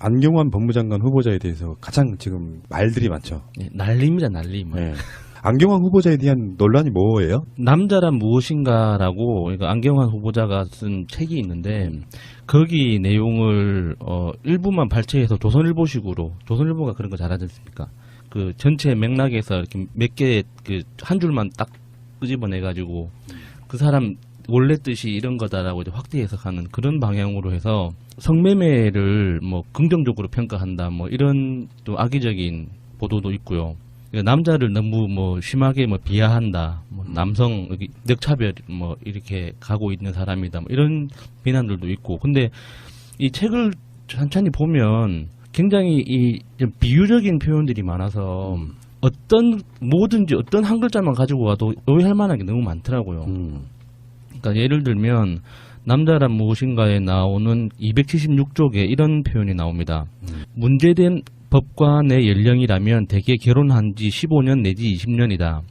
안경환 법무장관 후보자에 대해서 가장 지금 말들이 많죠. 예, 난리입니다, 난리. 뭐. 네. 안경환 후보자에 대한 논란이 뭐예요? 남자란 무엇인가라고 그러니까 안경환 후보자가 쓴 책이 있는데 거기 내용을 어 일부만 발췌해서 조선일보식으로 조선일보가 그런 거 잘하지 않습니까? 그 전체 맥락에서 이렇게 몇 개 그 한 줄만 딱 끄집어내 가지고 그 사람 원래 뜻이 이런 거다라고 이제 확대 해석하는 그런 방향으로 해서 성매매를 뭐 긍정적으로 평가한다 뭐 이런 또 악의적인 보도도 있고요. 그러니까 남자를 너무 뭐 심하게 뭐 비하한다, 뭐 남성 여기 늑차별 뭐 이렇게 가고 있는 사람이다, 뭐 이런 비난들도 있고. 근데 이 책을 천천히 보면 굉장히 이좀 비유적인 표현들이 많아서 어떤 뭐든지 어떤 한 글자만 가지고 와도 오해할 만한 게 너무 많더라고요. 음. 그러니까 예를 들면 남자란 무엇인가에 나오는 276쪽에 이런 표현이 나옵니다. 문제된 법관의 연령이라면 대개 결혼한 지 15년 내지 20년이다.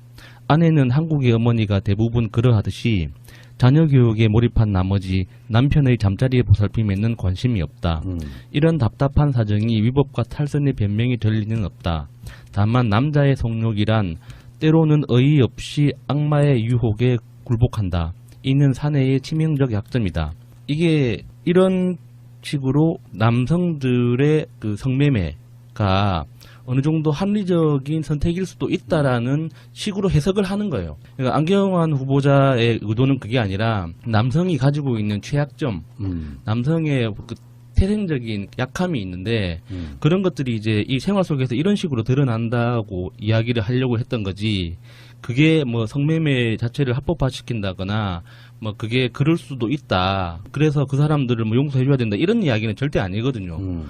아내는 한국의 어머니가 대부분 그러하듯이 자녀 교육에 몰입한 나머지 남편의 잠자리에 보살핌에는 관심이 없다. 음. 이런 답답한 사정이 위법과 탈선의 변명이 될 리는 없다. 다만 남자의 성욕이란 때로는 어이없이 악마의 유혹에 굴복한다. 이는 사내의 치명적 약점이다. 이게 이런 식으로 남성들의 그 성매매가 어느 정도 합리적인 선택일 수도 있다라는 식으로 해석을 하는 거예요. 그러니까 안경환 후보자의 의도는 그게 아니라 남성이 가지고 있는 최약점, 음. 남성의 그 태생적인 약함이 있는데 음. 그런 것들이 이제 이 생활 속에서 이런 식으로 드러난다고 이야기를 하려고 했던 거지. 그게 뭐 성매매 자체를 합법화시킨다거나 뭐 그게 그럴 수도 있다. 그래서 그 사람들을 뭐 용서해줘야 된다. 이런 이야기는 절대 아니거든요. 음.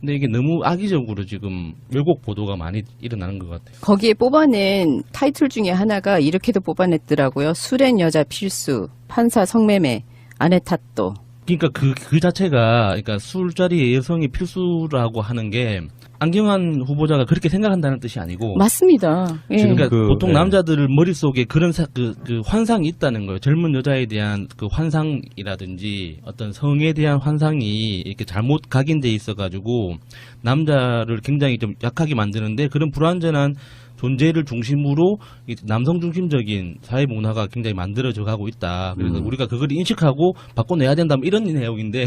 근데 이게 너무 악의적으로 지금 왜곡 보도가 많이 일어나는 것 같아요. 거기에 뽑아낸 타이틀 중에 하나가 이렇게도 뽑아냈더라고요. 술엔 여자 필수, 판사 성매매, 아내 탓도. 그러니까 그, 그 자체가, 그러니까 술자리에 여성이 필수라고 하는 게, 안경환 후보자가 그렇게 생각한다는 뜻이 아니고, 맞습니다. 예. 지금 그러니까 그, 보통 네. 남자들 머릿속에 그런 사, 그, 그 환상이 있다는 거예요. 젊은 여자에 대한 그 환상이라든지 어떤 성에 대한 환상이 이렇게 잘못 각인돼 있어 가지고 남자를 굉장히 좀 약하게 만드는데 그런 불완전한 존재를 중심으로 이 남성 중심적인 사회 문화가 굉장히 만들어져 가고 있다. 그래서 음. 우리가 그걸 인식하고 바꿔내야 된다. 뭐 이런 내용인데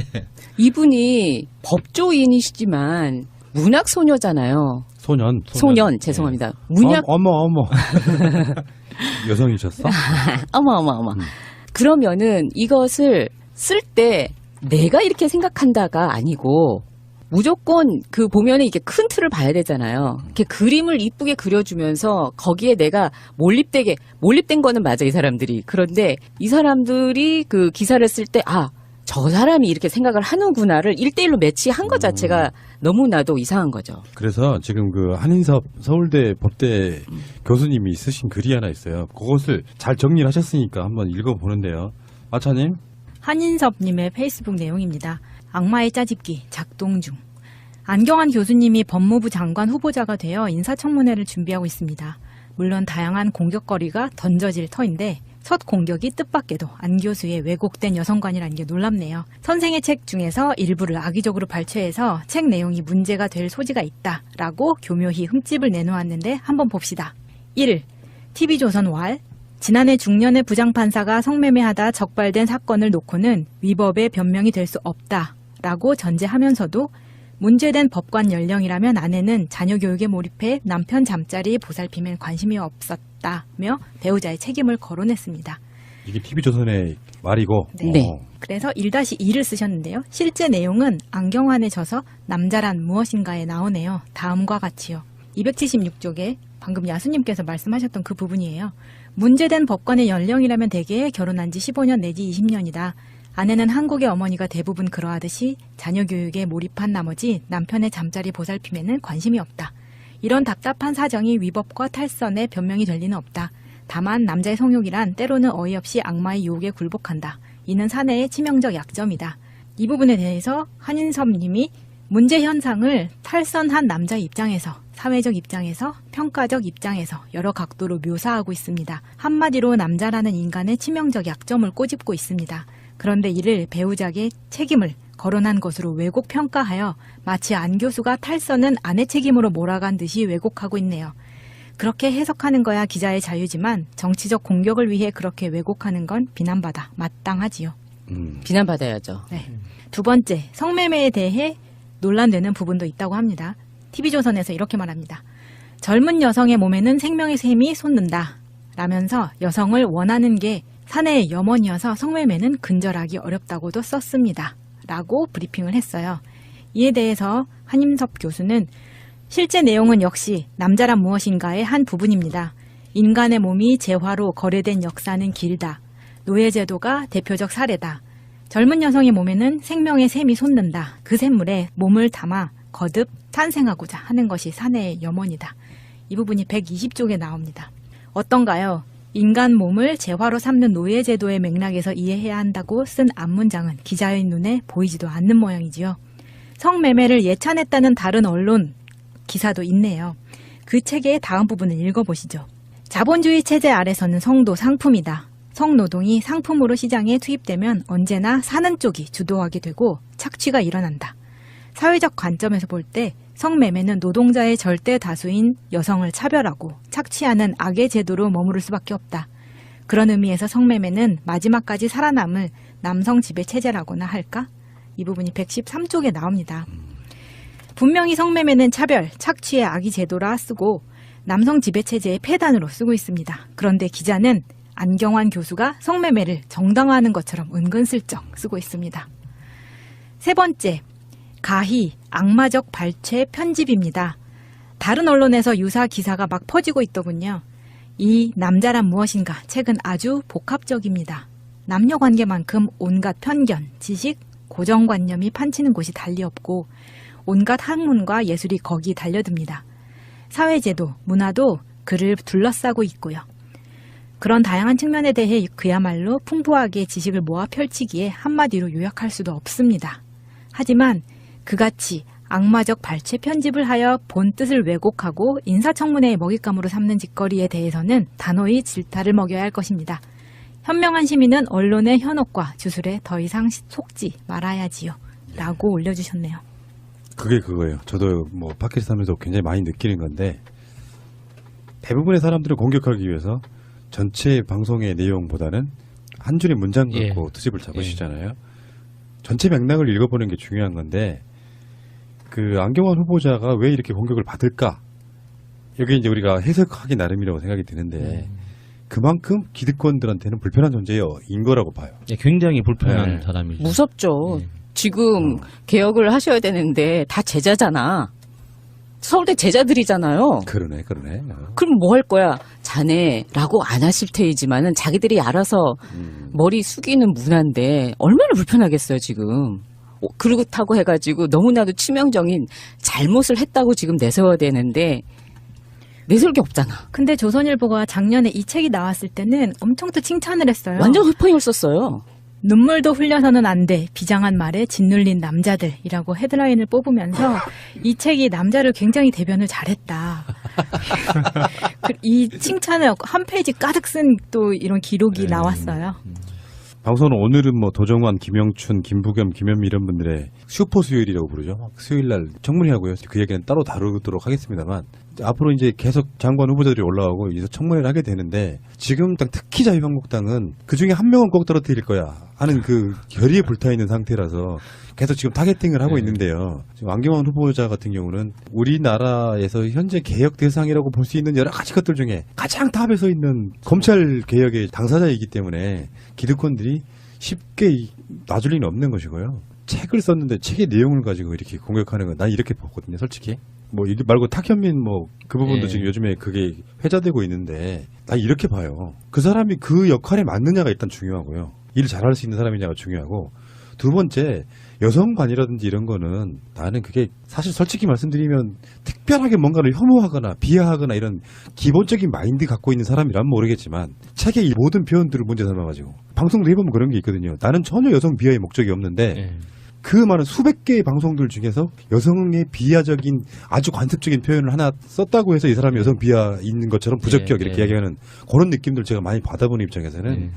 이분이 법조인이시지만 문학 소녀잖아요. 소년. 소년, 죄송합니다. 문학 어, 어머 어머. 여성이셨어? 어머 어머 어머. 음. 그러면은 이것을 쓸 때 내가 이렇게 생각한다가 아니고 무조건 그 보면은 이게 큰 틀을 봐야 되잖아요. 이렇게 그림을 이쁘게 그려주면서 거기에 내가 몰입되게 몰입된 거는 맞아 이 사람들이 그런데 이 사람들이 그 기사를 쓸 때 아. 저 사람이 이렇게 생각을 하는구나를 일대일로 매치한 것 자체가 너무나도 이상한 거죠. 그래서 지금 그 한인섭 서울대 법대 교수님이 쓰신 글이 하나 있어요. 그것을 잘 정리를 하셨으니까 한번 읽어보는데요. 마차님? 한인섭님의 페이스북 내용입니다. 악마의 짜집기 작동 중. 안경환 교수님이 법무부 장관 후보자가 되어 인사청문회를 준비하고 있습니다. 물론 다양한 공격거리가 던져질 터인데 첫 공격이 뜻밖에도 안 교수의 왜곡된 여성관이라는 게 놀랍네요. 선생의 책 중에서 일부를 악의적으로 발췌해서 책 내용이 문제가 될 소지가 있다라고 교묘히 흠집을 내놓았는데 한번 봅시다. 1. TV조선 왈 지난해 중년의 부장판사가 성매매하다 적발된 사건을 놓고는 위법의 변명이 될 수 없다라고 전제하면서도 문제된 법관 연령이라면 아내는 자녀 교육에 몰입해 남편 잠자리에 보살핌엔 관심이 없었다 며 배우자의 책임을 거론했습니다. 이게 TV조선의 말이고. 네. 어, 그래서 1-2를 쓰셨는데요. 실제 내용은 안경환에 져서 남자란 무엇인가에 나오네요. 다음과 같이요. 276쪽에 방금 야수님께서 말씀하셨던 그 부분이에요. 문제된 법관의 연령이라면 대개 결혼한 지 15년 내지 20년이다. 아내는 한국의 어머니가 대부분 그러하듯이 자녀 교육에 몰입한 나머지 남편의 잠자리 보살핌에는 관심이 없다. 이런 답답한 사정이 위법과 탈선의 변명이 될 리는 없다. 다만 남자의 성욕이란 때로는 어이없이 악마의 유혹에 굴복한다. 이는 사내의 치명적 약점이다. 이 부분에 대해서 한인섭 님이 문제 현상을 탈선한 남자 입장에서 사회적 입장에서 평가적 입장에서 여러 각도로 묘사하고 있습니다. 한마디로 남자라는 인간의 치명적 약점을 꼬집고 있습니다. 그런데 이를 배우자에게 책임을 거론한 것으로 왜곡 평가하여 마치 안 교수가 탈선은 아내 책임으로 몰아간 듯이 왜곡하고 있네요. 그렇게 해석하는 거야 기자의 자유지만 정치적 공격을 위해 그렇게 왜곡하는 건 비난받아 마땅하지요. 음. 비난받아야죠. 네. 두 번째, 성매매에 대해 논란되는 부분도 있다고 합니다. TV조선에서 이렇게 말합니다. 젊은 여성의 몸에는 생명의 셈이 솟는다. 라면서 여성을 원하는 게 사내의 염원이어서 성매매는 근절하기 어렵다고도 썼습니다. 라고 브리핑을 했어요. 이에 대해서 한임섭 교수는 실제 내용은 역시 남자란 무엇인가의 한 부분입니다. 인간의 몸이 재화로 거래된 역사는 길다. 노예제도가 대표적 사례다. 젊은 여성의 몸에는 생명의 샘이 솟는다. 그 샘물에 몸을 담아 거듭 탄생하고자 하는 것이 사내의 염원이다. 이 부분이 120쪽에 나옵니다. 어떤가요? 인간 몸을 재화로 삼는 노예 제도의 맥락에서 이해해야 한다고 쓴 앞문장은 기자의 눈에 보이지도 않는 모양이지요. 성매매를 예찬했다는 다른 언론 기사도 있네요. 그 책의 다음 부분을 읽어보시죠. 자본주의 체제 아래서는 성도 상품이다. 성노동이 상품으로 시장에 투입되면 언제나 사는 쪽이 주도하게 되고 착취가 일어난다. 사회적 관점에서 볼 때 성매매는 노동자의 절대 다수인 여성을 차별하고 착취하는 악의 제도로 머무를 수밖에 없다. 그런 의미에서 성매매는 마지막까지 살아남을 남성 지배 체제라고나 할까? 이 부분이 113쪽에 나옵니다. 분명히 성매매는 차별, 착취의 악의 제도라 쓰고 남성 지배 체제의 폐단으로 쓰고 있습니다. 그런데 기자는 안경환 교수가 성매매를 정당화하는 것처럼 은근슬쩍 쓰고 있습니다. 세 번째, 가히 악마적 발췌 편집입니다. 다른 언론에서 유사 기사가 막 퍼지고 있더군요. 이 남자란 무엇인가 책은 아주 복합적입니다. 남녀 관계만큼 온갖 편견, 지식, 고정관념이 판치는 곳이 달리 없고 온갖 학문과 예술이 거기 달려듭니다. 사회제도, 문화도 그를 둘러싸고 있고요. 그런 다양한 측면에 대해 그야말로 풍부하게 지식을 모아 펼치기에 한마디로 요약할 수도 없습니다. 하지만 그같이 악마적 발췌 편집을 하여 본 뜻을 왜곡하고 인사청문회의 먹잇감으로 삼는 짓거리에 대해서는 단호히 질타를 먹여야 할 것입니다. 현명한 시민은 언론의 현혹과 주술에 더 이상 속지 말아야지요. 라고 올려주셨네요. 그게 그거예요. 저도 뭐 하면서 굉장히 많이 느끼는 건데 대부분의 사람들을 공격하기 위해서 전체 방송의 내용보다는 한 줄의 문장 예. 갖고 트집을 잡으시잖아요. 전체 맥락을 읽어보는 게 중요한 건데 그 안경환 후보자가 왜 이렇게 공격을 받을까? 여기 이제 우리가 해석하기 나름이라고 생각이 드는데 그만큼 기득권들한테는 불편한 존재인 거라고 봐요. 예, 굉장히 불편한 네. 사람이죠. 무섭죠. 예. 지금 개혁을 하셔야 되는데 다 제자잖아. 서울대 제자들이잖아요. 그러네, 그러네. 어. 그럼 뭐 할 거야? 자네라고 안 하실 테이지만은 자기들이 알아서 음. 머리 숙이는 문화인데 얼마나 불편하겠어요 지금. 어, 그렇다고 해가지고 너무나도 치명적인 잘못을 했다고 지금 내세워야 되는데 내세울 게 없잖아. 근데 조선일보가 작년에 이 책이 나왔을 때는 엄청 또 칭찬을 했어요. 완전 휘파임을 썼어요. 눈물도 흘려서는 안 돼. 비장한 말에 짓눌린 남자들이라고 헤드라인을 뽑으면서 이 책이 남자를 굉장히 대변을 잘했다. 그- 이 칭찬을 한 페이지 가득 쓴 또 이런 기록이 네. 나왔어요. 방송은 오늘은 뭐 도정환, 김영춘, 김부겸, 김현미 이런 분들의 슈퍼 수요일이라고 부르죠. 막 수요일 날 청문회하고요. 그 얘기는 따로 다루도록 하겠습니다만 앞으로 이제 계속 장관 후보자들이 올라오고 이제 청문회를 하게 되는데 지금 딱 특히 자유한국당은 그 중에 한 명은 꼭 떨어뜨릴 거야 하는 그 결의에 불타 있는 상태라서 계속 지금 타겟팅을 하고 네. 있는데요. 지금 안경환 후보자 같은 경우는 우리나라에서 현재 개혁 대상이라고 볼 수 있는 여러 가지 것들 중에 가장 탑에 서 있는 검찰 개혁의 당사자이기 때문에 기득권들이 쉽게 이- 놔줄 리는 없는 것이고요. 책을 썼는데 책의 내용을 가지고 이렇게 공격하는 건 난 이렇게 보거든요, 솔직히. 뭐, 이 말고 탁현민 뭐, 그 부분도 예. 지금 요즘에 그게 회자되고 있는데, 난 이렇게 봐요. 그 사람이 그 역할에 맞느냐가 일단 중요하고요. 일 잘할 수 있는 사람이냐가 중요하고, 두 번째, 여성관이라든지 이런 거는 나는 그게 사실 솔직히 말씀드리면 특별하게 뭔가를 혐오하거나 비하하거나 이런 기본적인 마인드 갖고 있는 사람이라면 모르겠지만 책의 이 모든 표현들을 문제 삼아가지고 방송도 해보면 그런 게 있거든요. 나는 전혀 여성 비하의 목적이 없는데 예. 그 많은 수백 개의 방송들 중에서 여성의 비하적인 아주 관습적인 표현을 하나 썼다고 해서 이 사람이 여성 비하 있는 것처럼 부적격 예, 이렇게 예. 이야기하는 그런 느낌들 제가 많이 받아보는 입장에서는 예.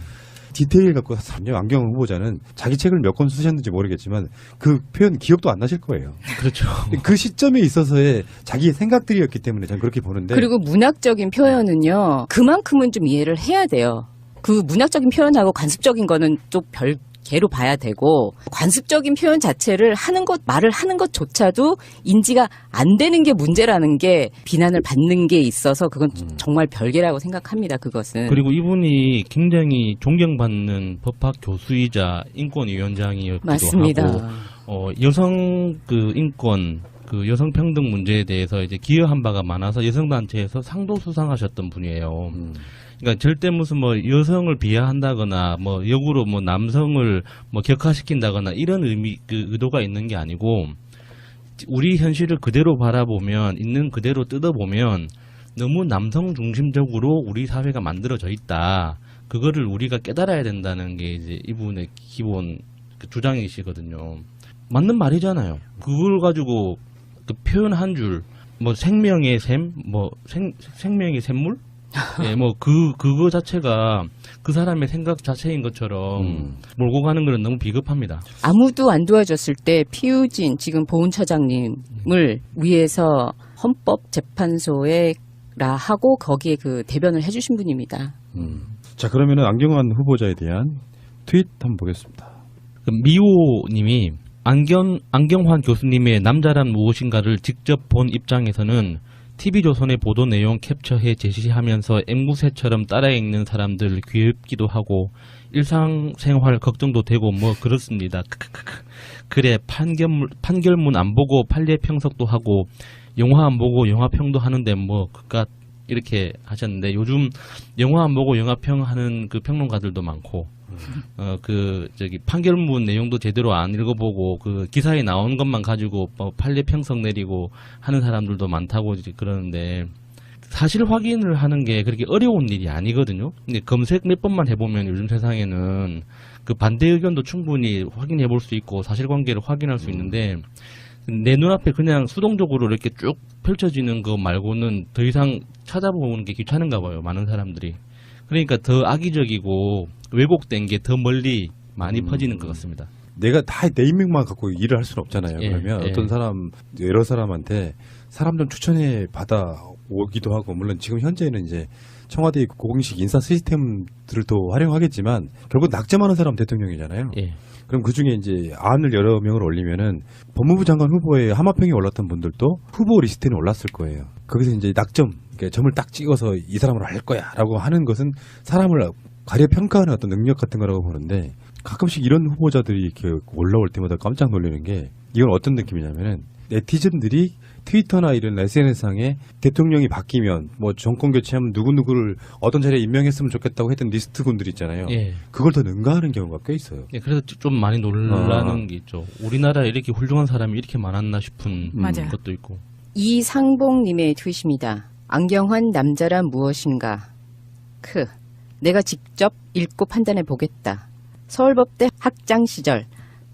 디테일 갖고 삼요 안경 후보자는 자기 책을 몇 권 쓰셨는지 모르겠지만 그 표현 기억도 안 나실 거예요. 그렇죠. 그 시점에 있어서의 자기의 생각들이었기 때문에 저는 그렇게 보는데 그리고 문학적인 표현은요, 그만큼은 좀 이해를 해야 돼요. 그 문학적인 표현하고 관습적인 거는 또 별, 개로 봐야 되고, 관습적인 표현 자체를 하는 것, 말을 하는 것조차도 인지가 안 되는 게 문제라는 게 비난을 받는 게 있어서 그건 정말 별개라고 생각합니다, 그것은. 그리고 이분이 굉장히 존경받는 법학 교수이자 인권위원장이었기도 맞습니다. 하고 어, 여성 그 인권 그 여성 평등 문제에 대해서 이제 기여한 바가 많아서 여성 단체에서 상도 수상하셨던 분이에요. 음. 그러니까 절대 무슨 뭐 여성을 비하한다거나 뭐 역으로 뭐 남성을 뭐 격화시킨다거나 이런 의미 그 의도가 있는 게 아니고 우리 현실을 그대로 바라보면 있는 그대로 뜯어보면 너무 남성 중심적으로 우리 사회가 만들어져 있다. 그거를 우리가 깨달아야 된다는 게 이제 이분의 기본 그 주장이시거든요. 맞는 말이잖아요. 그걸 가지고 그 표현 한 줄, 뭐 생명의 샘, 뭐 생, 생명의 샘물? 예, 뭐 그, 그거 자체가 그 사람의 생각 자체인 것처럼 음. 몰고 가는 거는 너무 비겁합니다. 아무도 안 도와줬을 때 피우진 지금 보훈처장님을 위해서 헌법재판소에 라 하고 거기에 그 대변을 해주신 분입니다. 음. 자 그러면은 안경환 후보자에 대한 트윗 한번 보겠습니다. 그 미호님이 안경 안경환 교수님의 남자란 무엇인가를 직접 본 입장에서는 TV조선의 보도 내용 캡처해 제시하면서 앵무새처럼 따라 읽는 사람들 귀엽기도 하고 일상생활 걱정도 되고 뭐 그렇습니다. 그래 판결문 판결문 안 보고 판례 평석도 하고 영화 안 보고 영화 평도 하는데 뭐 그깟 이렇게 하셨는데 요즘 영화 안 보고 영화 평하는 그 평론가들도 많고 어 그 저기 판결문 내용도 제대로 안 읽어보고 그 기사에 나온 것만 가지고 뭐 판례 평석 내리고 하는 사람들도 많다고 그러는데 사실 확인을 하는 게 그렇게 어려운 일이 아니거든요. 근데 검색 몇 번만 해보면 요즘 세상에는 그 반대 의견도 충분히 확인해 볼 수 있고 사실관계를 확인할 수 있는데 내 눈앞에 그냥 수동적으로 이렇게 쭉 펼쳐지는 거 말고는 더 이상 찾아보는 게 귀찮은가 봐요. 많은 사람들이. 그러니까 더 악의적이고 왜곡된 게 더 멀리 많이 음. 퍼지는 것 같습니다. 내가 다내 인맥만 갖고 일을 할 수는 없잖아요. 예, 그러면 예. 어떤 사람 여러 사람한테 사람 좀 추천해 받아 오기도 하고 물론 지금 현재는 이제 청와대 공식 인사 시스템들을 또 활용하겠지만 결국 낙점하는 사람 대통령이잖아요. 예. 그럼 그 중에 이제 안을 여러 명을 올리면은 법무부 장관 후보에 하마평에 올랐던 분들도 후보 리스트에 올랐을 거예요. 거기서 이제 낙점, 그러니까 점을 딱 찍어서 이 사람으로 할 거야라고 하는 것은 사람을 가려 평가하는 어떤 능력 같은 거라고 보는데 가끔씩 이런 후보자들이 이렇게 올라올 때마다 깜짝 놀라는 게 이건 어떤 느낌이냐면은 네티즌들이 트위터나 이런 SNS상에 대통령이 바뀌면 뭐 정권 교체하면 누구누구를 어떤 자리에 임명했으면 좋겠다고 했던 리스트 군들 있잖아요. 예. 그걸 더 능가하는 경우가 꽤 있어요. 예, 그래서 좀 많이 놀라는 아. 게 있죠. 우리나라에 이렇게 훌륭한 사람이 이렇게 많았나 싶은 맞아요. 것도 있고. 이상봉님의 트윗입니다. 안경환 남자란 무엇인가? 크. 내가 직접 읽고 판단해 보겠다. 서울법대 학장 시절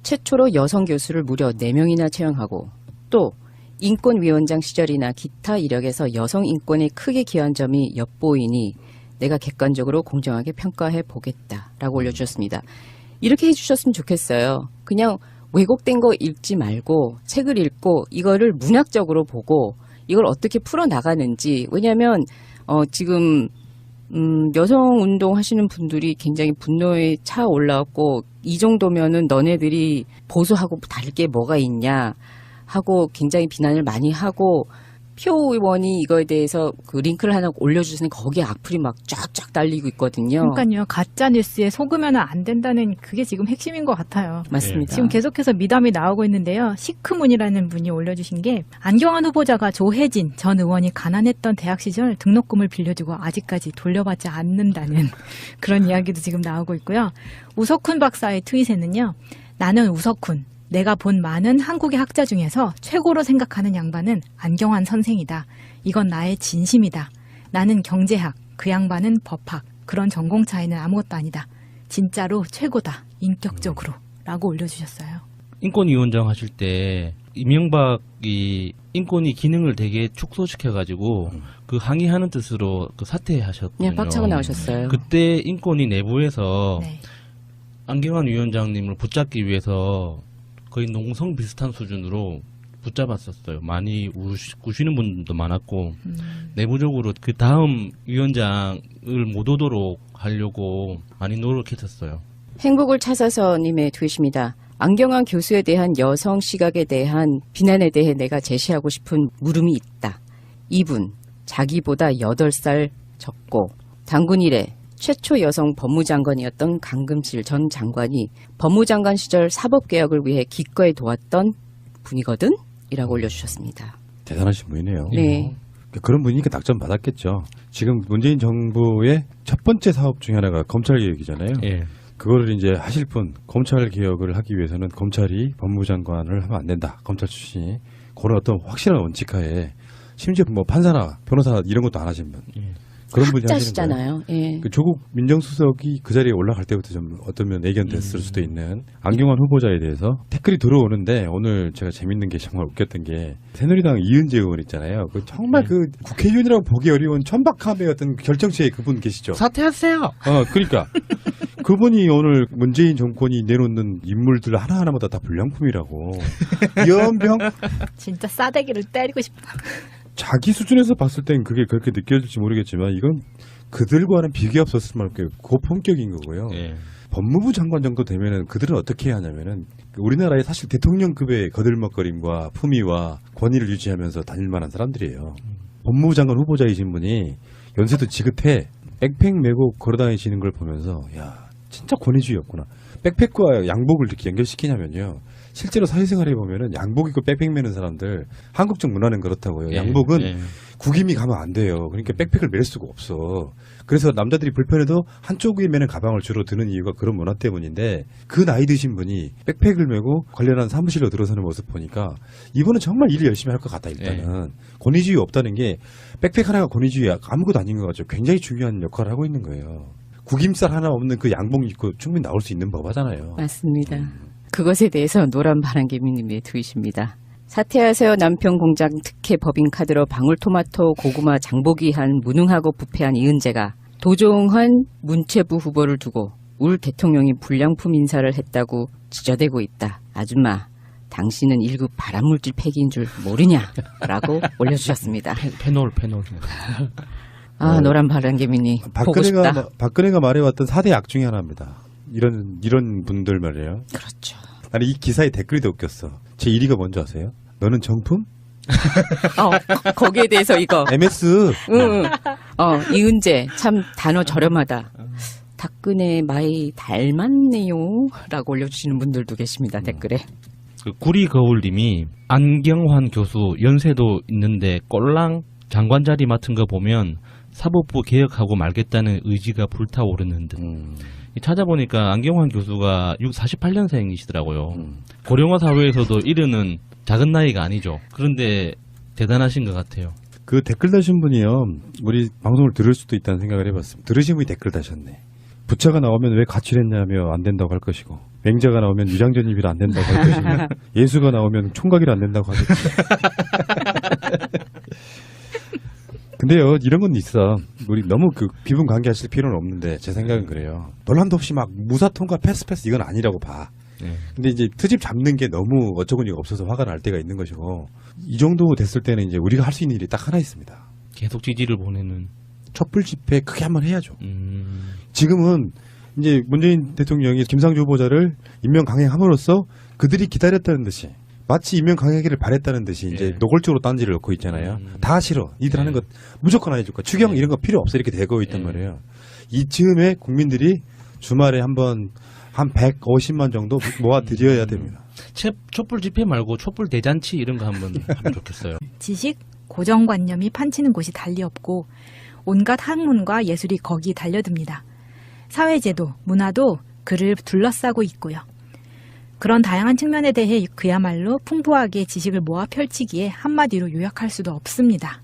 최초로 여성 교수를 무려 4명이나 채용하고 또 인권위원장 시절이나 기타 이력에서 여성 인권에 크게 기여한 점이 엿보이니 내가 객관적으로 공정하게 평가해 보겠다 라고 올려주셨습니다. 이렇게 해주셨으면 좋겠어요. 그냥 왜곡된 거 읽지 말고 책을 읽고 이거를 문학적으로 보고 이걸 어떻게 풀어 나가는지. 왜냐하면 어 지금 음 여성 운동 하시는 분들이 굉장히 분노에 차 올라왔고 이 정도면은 너네들이 보수하고 다를 게 뭐가 있냐 하고 굉장히 비난을 많이 하고 표 의원이 이거에 대해서 그 링크를 하나 올려주시는 거기에 악플이 막 쫙쫙 달리고 있거든요. 그러니까요. 가짜 뉴스에 속으면 안 된다는 그게 지금 핵심인 것 같아요. 맞습니다. 지금 계속해서 미담이 나오고 있는데요. 시크문이라는 분이 올려주신 게 안경환 후보자가 조혜진 전 의원이 가난했던 대학 시절 등록금을 빌려주고 아직까지 돌려받지 않는다는 그런 이야기도 지금 나오고 있고요. 우석훈 박사의 트윗에는요. 나는 우석훈. 내가 본 많은 한국의 학자 중에서 최고로 생각하는 양반은 안경환 선생이다. 이건 나의 진심이다. 나는 경제학, 그 양반은 법학. 그런 전공 차이는 아무것도 아니다. 진짜로 최고다. 인격적으로. 라고 올려주셨어요. 인권위원장 하실 때 이명박이 인권위 기능을 되게 축소시켜가지고 음. 그 항의하는 뜻으로 그 사퇴하셨거든요. 예, 빡차고 나오셨어요. 그때 인권위 내부에서 네. 안경환 위원장님을 붙잡기 위해서 거의 농성 비슷한 수준으로 붙잡았었어요. 많이 우시, 우시는 분도 많았고 음. 내부적으로 그 다음 위원장을 못 오도록 하려고 많이 노력했었어요. 행복을 찾아서 님의 tweet입니다. 안경환 교수에 대한 여성 시각에 대한 비난에 대해 내가 제시하고 싶은 물음이 있다. 이분, 자기보다 8살 적고 당군 이래 최초 여성 법무장관이었던 강금실 전 장관이 법무장관 시절 사법개혁을 위해 기꺼이 도왔던 분이거든? 이라고 올려주셨습니다. 대단하신 분이네요. 네. 그런 분이니까 낙점 받았겠죠. 지금 문재인 정부의 첫 번째 사업 중에 하나가 검찰 개혁이잖아요. 예. 그거를 이제 하실 분 검찰 개혁을 하기 위해서는 검찰이 법무장관을 하면 안 된다. 검찰 출신이 그런 어떤 확실한 원칙하에 심지어 뭐 판사나 변호사 이런 것도 안 하신 분 예. 그런 분이. 짜시잖아요. 예. 그 조국 민정수석이 그 자리에 올라갈 때부터 좀 어떤 면 애견됐을 음. 수도 있는 안경환 후보자에 대해서 댓글이 들어오는데 오늘 제가 재밌는 게 정말 웃겼던 게 새누리당 이은재 의원 있잖아요. 그 정말 네. 그 국회의원이라고 보기 어려운 천박함의 어떤 결정체에 그분 계시죠. 사퇴하세요. 어, 그러니까 그분이 오늘 문재인 정권이 내놓는 인물들 하나하나마다 다 불량품이라고 연병 진짜 싸대기를 때리고 싶다. 자기 수준에서 봤을 땐 그게 그렇게 느껴질지 모르겠지만 이건 그들과는 비교 없었을 만큼 고품격인 거고요. 예. 법무부 장관 정도 되면은 그들은 어떻게 하냐면은 우리나라에 사실 대통령급의 거들먹거림과 품위와 권위를 유지하면서 다닐 만한 사람들이에요. 법무부 장관 후보자이신 분이 연세도 지긋해 백팩 메고 걸어다니시는 걸 보면서 야 진짜 권위주의였구나. 백팩과 양복을 이렇게 연결시키냐면요. 실제로 사회생활에 보면은 양복 입고 백팩 메는 사람들 한국적 문화는 그렇다고요. 예. 양복은 예. 구김이 가면 안 돼요. 그러니까 백팩을 멜 수가 없어. 그래서 남자들이 불편해도 한쪽에 매는 가방을 주로 드는 이유가 그런 문화 때문인데 그 나이 드신 분이 백팩을 메고 관련한 사무실로 들어서는 모습 보니까 이분은 정말 일을 열심히 할 것 같다 일단은 권위주의 없다는 게 백팩 하나가 권위주의 아무것도 아닌 것 같죠. 굉장히 중요한 역할을 하고 있는 거예요. 구김살 하나 없는 그 양복 입고 충분히 나올 수 있는 법 하잖아요. 맞습니다. 그것에 대해서 노란 바람개미님의 트윗입니다. 사퇴하세요 남편 공장 특혜 법인 카드로 방울토마토 고구마 장보기한 무능하고 부패한 이은재가 도종환 문체부 후보를 두고 울 대통령이 불량품 인사를 했다고 지저대고 있다. 아줌마 당신은 1급 발암물질 폐기인 줄 모르냐라고 올려주셨습니다. 페- 페놀 페놀. 아 노란 바람개미니 보고 싶다. 마- 박근혜가 말해왔던 4대 약 중에 하나입니다. 이런 이런 분들 말이에요. 그렇죠. 아니 이 기사에 댓글이 더 웃겼어. 제 1위가 뭔지 아세요? 너는 정품? 어 거- 거기에 대해서 이거 MS. 응. 어, 이은재, 참 단어 저렴하다. 닭근의 마이 닮았네요. 라고 올려주시는 분들도 계십니다, 댓글에. 그 구리 거울님이 안경환 교수 연세도 있는데 꼴랑 장관 자리 맡은 거 보면 사법부 개혁하고 말겠다는 의지가 불타오르는 듯. 음, 찾아보니까 안경환 교수가 48년생이시더라고요. 음. 고령화 사회에서도 이르는 작은 나이가 아니죠. 그런데 대단하신 것 같아요. 그 댓글 다신 분이요. 우리 방송을 들을 수도 있다는 생각을 해봤습니다. 들으신 분이 댓글 다셨네. 부차가 나오면 왜 가출했냐며 안 된다고 할 것이고 맹자가 나오면 유장전입이라 안 된다고 할 것이고 예수가 나오면 총각이라 안 된다고 하겠지. 근데요 이런 건 있어. 우리 너무 그 비분 관계하실 필요는 없는데 제 생각은 그래요. 논란도 없이 막 무사 통과 패스 패스 이건 아니라고 봐. 네. 근데 이제 트집 잡는 게 너무 어처구니가 없어서 화가 날 때가 있는 것이고 이 정도 됐을 때는 이제 우리가 할 수 있는 일이 딱 하나 있습니다. 계속 지지를 보내는. 촛불 집회 크게 한번 해야죠. 음, 지금은 이제 문재인 대통령이 김상조 후보자를 임명 강행함으로써 그들이 기다렸다는 듯이 마치 임명 강행하기를 바랬다는 듯이 이제 예. 노골적으로 딴지를 넣고 있잖아요. 음. 다 싫어. 니들 예. 하는 것 무조건 안 해줄 거야. 추경 예. 이런 거 필요 없어. 이렇게 되고 있단 예. 말이에요. 이즈음에 국민들이 주말에 한번 한 150만 정도 모아 드려야 음. 됩니다. 채- 촛불 집회 말고 촛불 대잔치 이런 거 한번 하면 좋겠어요. 지식, 고정관념이 판치는 곳이 달리 없고 온갖 학문과 예술이 거기 달려듭니다. 사회제도, 문화도 그를 둘러싸고 있고요. 그런 다양한 측면에 대해 그야말로 풍부하게 지식을 모아 펼치기에 한마디로 요약할 수도 없습니다.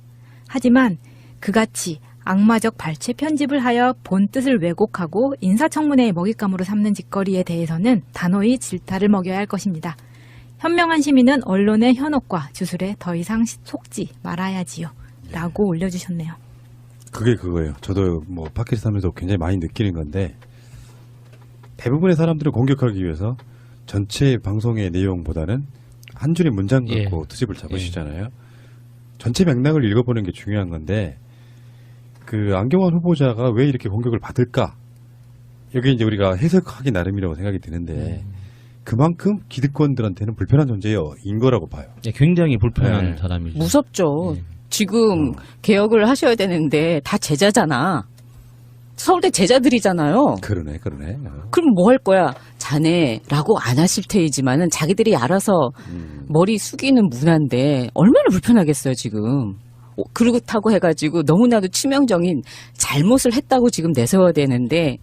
하지만 그같이 악마적 발췌 편집을 하여 본 뜻을 왜곡하고 인사청문회의 먹잇감으로 삼는 짓거리에 대해서는 단호히 질타를 먹여야 할 것입니다. 현명한 시민은 언론의 현혹과 주술에 더 이상 시- 속지 말아야지요. 라고 올려주셨네요. 그게 그거예요. 저도 뭐 팟캐스트 하면서 굉장히 많이 느끼는 건데 대부분의 사람들을 공격하기 위해서 전체 방송의 내용보다는 한 줄의 문장 예. 갖고 트집을 잡으시잖아요. 전체 맥락을 읽어보는 게 중요한 건데 그 안경환 후보자가 왜 이렇게 공격을 받을까? 여기 이제 우리가 해석하기 나름이라고 생각이 드는데 그만큼 기득권들한테는 불편한 존재인 거라고 봐요. 예, 굉장히 불편한 네. 사람이죠. 무섭죠. 예. 지금 개혁을 하셔야 되는데 다 제자잖아. 서울대 제자들이잖아요. 그러네, 그러네. 어. 그럼 뭐 할 거야? 자네라고 안 하실 테이지만은 자기들이 알아서 음. 머리 숙이는 문화인데 얼마나 불편하겠어요 지금. 어, 그렇다고 해가지고 너무나도 치명적인 잘못을 했다고 지금 내세워야 되는데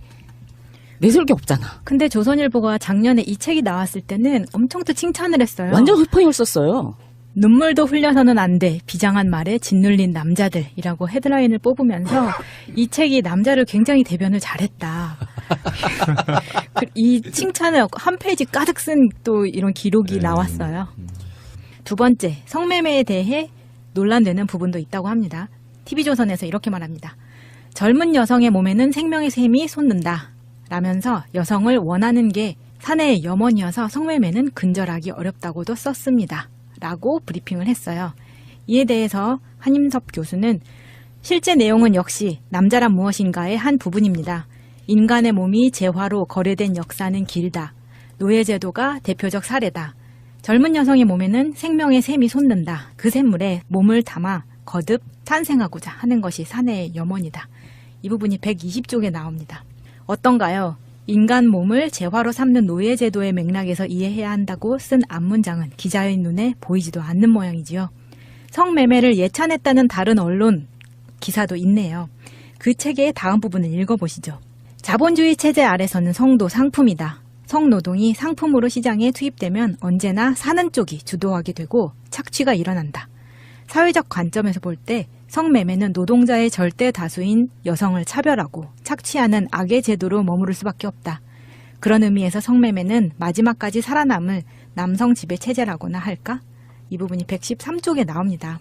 내세울 게 없잖아. 근데 조선일보가 작년에 이 책이 나왔을 때는 엄청 또 칭찬을 했어요. 완전 흑풍을 썼어요. 눈물도 흘려서는 안 돼. 비장한 말에 짓눌린 남자들이라고 헤드라인을 뽑으면서 이 책이 남자를 굉장히 대변을 잘했다. 그- 이 칭찬을 한 페이지 가득 쓴 또 이런 기록이 네. 나왔어요. 두 번째, 성매매에 대해 논란되는 부분도 있다고 합니다. TV조선에서 이렇게 말합니다. 젊은 여성의 몸에는 생명의 셈이 솟는다. 라면서 여성을 원하는 게 사내의 염원이어서 성매매는 근절하기 어렵다고도 썼습니다. 라고 브리핑을 했어요. 이에 대해서 한임섭 교수는 실제 내용은 역시 남자란 무엇인가의 한 부분입니다. 인간의 몸이 재화로 거래된 역사는 길다. 노예제도가 대표적 사례다. 젊은 여성의 몸에는 생명의 샘이 솟는다. 그 샘물에 몸을 담아 거듭 탄생하고자 하는 것이 사내의 염원이다. 이 부분이 120쪽에 나옵니다. 어떤가요? 인간 몸을 재화로 삼는 노예 제도의 맥락에서 이해해야 한다고 쓴 앞문장은 기자의 눈에 보이지도 않는 모양이지요. 성매매를 예찬했다는 다른 언론 기사도 있네요. 그 책의 다음 부분을 읽어보시죠. 자본주의 체제 아래서는 성도 상품이다. 성노동이 상품으로 시장에 투입되면 언제나 사는 쪽이 주도하게 되고 착취가 일어난다. 사회적 관점에서 볼 때 성매매는 노동자의 절대 다수인 여성을 차별하고 착취하는 악의 제도로 머무를 수밖에 없다. 그런 의미에서 성매매는 마지막까지 살아남을 남성 지배 체제라고나 할까? 이 부분이 113쪽에 나옵니다.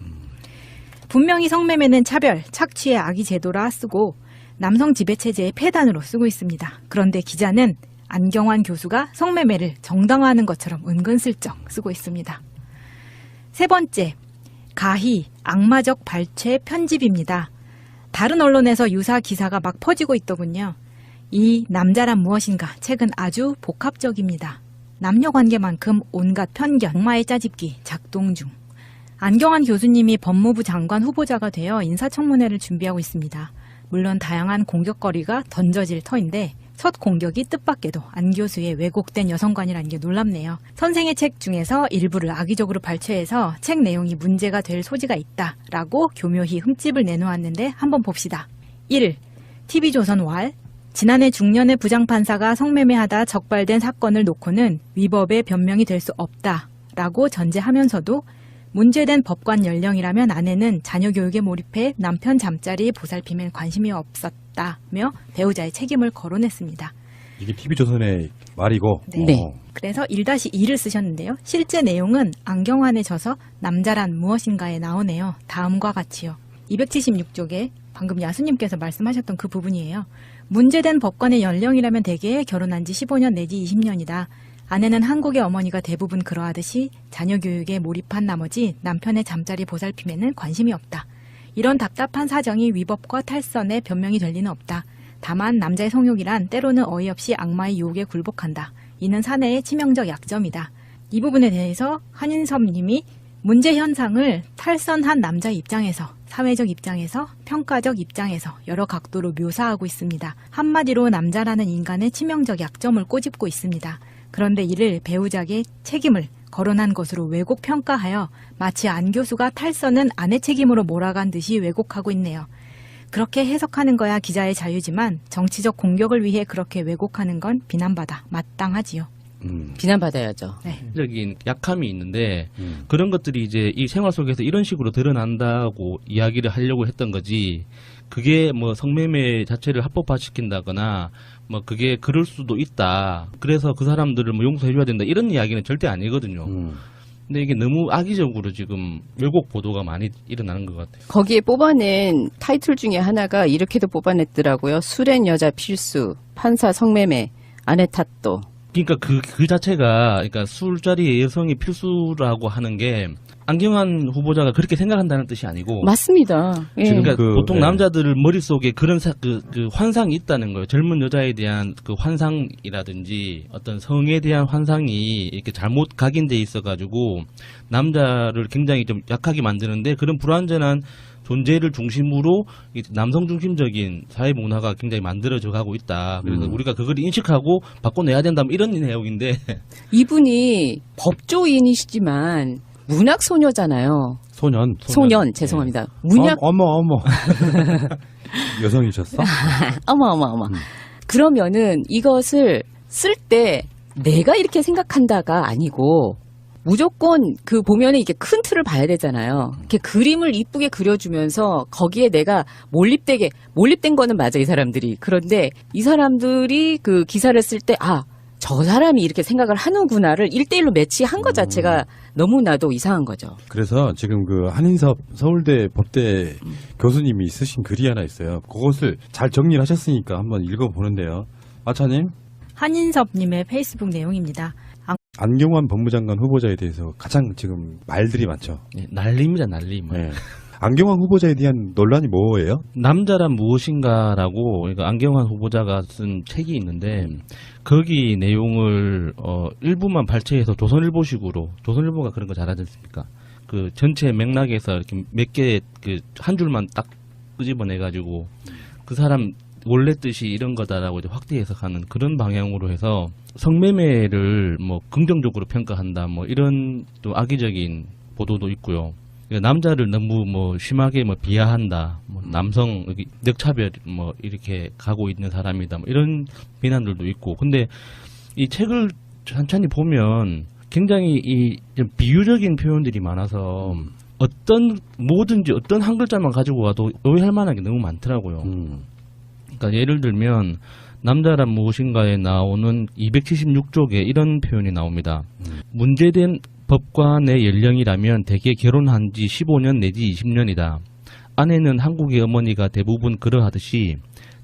분명히 성매매는 차별, 착취의 악의 제도라 쓰고 남성 지배 체제의 폐단으로 쓰고 있습니다. 그런데 기자는 안경환 교수가 성매매를 정당화하는 것처럼 은근슬쩍 쓰고 있습니다. 세 번째, 가히 악마적 발췌 편집입니다. 다른 언론에서 유사 기사가 막 퍼지고 있더군요. 이 남자란 무엇인가 책은 아주 복합적입니다. 남녀 관계만큼 온갖 편견, 악마의 짜집기 작동 중. 안경환 교수님이 법무부 장관 후보자가 되어 인사청문회를 준비하고 있습니다. 물론 다양한 공격거리가 던져질 터인데 첫 공격이 뜻밖에도 안 교수의 왜곡된 여성관이라는 게 놀랍네요. 선생의 책 중에서 일부를 악의적으로 발췌해서 책 내용이 문제가 될 소지가 있다라고 교묘히 흠집을 내놓았는데 한번 봅시다. 1. TV조선 왈 지난해 중년의 부장판사가 성매매하다 적발된 사건을 놓고는 위법의 변명이 될 수 없다라고 전제하면서도 문제된 법관 연령이라면 아내는 자녀 교육에 몰입해 남편 잠자리 보살핌에 관심이 없었다 며 배우자의 책임을 거론했습니다. 이게 TV조선의 말이고. 네. 어. 그래서 1-2를 쓰셨는데요. 실제 내용은 안경환에 져서 남자란 무엇인가에 나오네요. 다음과 같이요. 276쪽에 방금 야수님께서 말씀하셨던 그 부분이에요. 문제된 법관의 연령이라면 대개 결혼한 지 15년 내지 20년이다. 아내는 한국의 어머니가 대부분 그러하듯이 자녀 교육에 몰입한 나머지 남편의 잠자리 보살핌에는 관심이 없다. 이런 답답한 사정이 위법과 탈선의 변명이 될 리는 없다. 다만 남자의 성욕이란 때로는 어이없이 악마의 유혹에 굴복한다. 이는 사내의 치명적 약점이다. 이 부분에 대해서 한인섭 님이 문제 현상을 탈선한 남자 입장에서 사회적 입장에서 평가적 입장에서 여러 각도로 묘사하고 있습니다. 한마디로 남자라는 인간의 치명적 약점을 꼬집고 있습니다. 그런데 이를 배우자에게 책임을 거론한 것으로 왜곡 평가하여 마치 안 교수가 탈선은 아내 책임으로 몰아간 듯이 왜곡하고 있네요. 그렇게 해석하는 거야 기자의 자유지만 정치적 공격을 위해 그렇게 왜곡하는 건 비난받아 마땅하지요. 음. 비난받아야죠. 적인 약함이 있는데 음. 그런 것들이 이제 이 생활 속에서 이런 식으로 드러난다고 이야기를 하려고 했던 거지. 그게 뭐 성매매 자체를 합법화시킨다거나 뭐 그게 그럴 수도 있다. 그래서 그 사람들을 뭐 용서해줘야 된다. 이런 이야기는 절대 아니거든요. 음. 근데 이게 너무 악의적으로 지금 왜곡 보도가 많이 일어나는 것 같아요. 거기에 뽑아낸 타이틀 중에 하나가 이렇게도 뽑아냈더라고요. 술엔 여자 필수, 판사 성매매, 아내 탓도. 그러니까 그, 그 자체가, 그러니까 술자리에 여성이 필수라고 하는 게, 안경환 후보자가 그렇게 생각한다는 뜻이 아니고, 맞습니다. 예. 지금 그러니까 그, 보통 예. 남자들 머릿속에 그런 사- 그, 그 환상이 있다는 거예요. 젊은 여자에 대한 그 환상이라든지 어떤 성에 대한 환상이 이렇게 잘못 각인돼 있어 가지고 남자를 굉장히 좀 약하게 만드는데 그런 불완전한 존재를 중심으로 이 남성 중심적인 사회 문화가 굉장히 만들어져 가고 있다. 그래서 음. 우리가 그걸 인식하고 바꿔내야 된다. 뭐 이런 내용인데 이분이 법조인이시지만 문학 소녀잖아요. 소년. 소년, 네. 죄송합니다. 문학 어머 어머. 여성이셨어? 어머 어머 어머. 음. 그러면은 이것을 쓸 때 내가 이렇게 생각한다가 아니고 무조건 그 보면은 이게 큰 틀을 봐야 되잖아요. 이렇게 그림을 이쁘게 그려주면서 거기에 내가 몰입되게 몰입된 거는 맞아 이 사람들이 그런데 이 사람들이 그 기사를 쓸 때 아. 저 사람이 이렇게 생각을 하는구나를 일대일로 매치한 것 자체가 너무나도 이상한 거죠. 그래서 지금 그 한인섭 서울대 법대 교수님이 쓰신 글이 하나 있어요. 그것을 잘 정리를 하셨으니까 한번 읽어보는데요. 마차님, 한인섭님의 페이스북 내용입니다. 안경환 법무장관 후보자에 대해서 가장 지금 말들이 많죠. 네, 난리입니다, 난리. 뭐. 네. 안경환 후보자에 대한 논란이 뭐예요? 남자란 무엇인가라고 그러니까 안경환 후보자가 쓴 책이 있는데 거기 내용을 어 일부만 발췌해서 조선일보식으로 조선일보가 그런 거 잘하지 않습니까? 그 전체 맥락에서 이렇게 몇 개 그 한 줄만 딱 끄집어내 가지고 그 사람 원래 뜻이 이런 거다라고 이제 확대 해석하는 그런 방향으로 해서 성매매를 뭐 긍정적으로 평가한다 뭐 이런 또 악의적인 보도도 있고요. 그러니까 남자를 너무 뭐 심하게 뭐 비하한다, 뭐 남성 여기 늑차별 뭐 이렇게 가고 있는 사람이다, 뭐 이런 비난들도 있고. 근데 이 책을 천천히 보면 굉장히 이 좀 비유적인 표현들이 많아서 어떤 뭐든지 어떤 한 글자만 가지고 와도 오해할 만한 게 너무 많더라고요. 음. 그러니까 예를 들면 남자란 무엇인가에 나오는 276쪽에 이런 표현이 나옵니다. 음. 문제된 법관의 연령이라면 대개 결혼한 지 15년 내지 20년이다. 아내는 한국의 어머니가 대부분 그러하듯이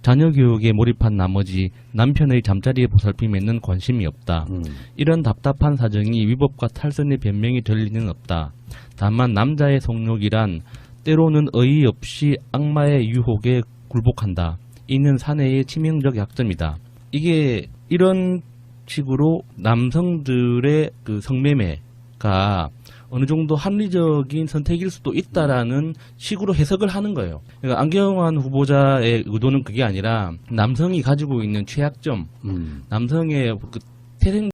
자녀 교육에 몰입한 나머지 남편의 잠자리에 보살핌에는 관심이 없다. 음. 이런 답답한 사정이 위법과 탈선의 변명이 될 리는 없다. 다만 남자의 성욕이란 때로는 어이없이 악마의 유혹에 굴복한다. 이는 사내의 치명적 약점이다. 이게 이런 식으로 남성들의 그 성매매 가 어느 정도 합리적인 선택일 수도 있다라는 식으로 해석을 하는 거예요. 그러니까 안경환 후보자의 의도는 그게 아니라 남성이 가지고 있는 최약점, 음. 남성의 그 태생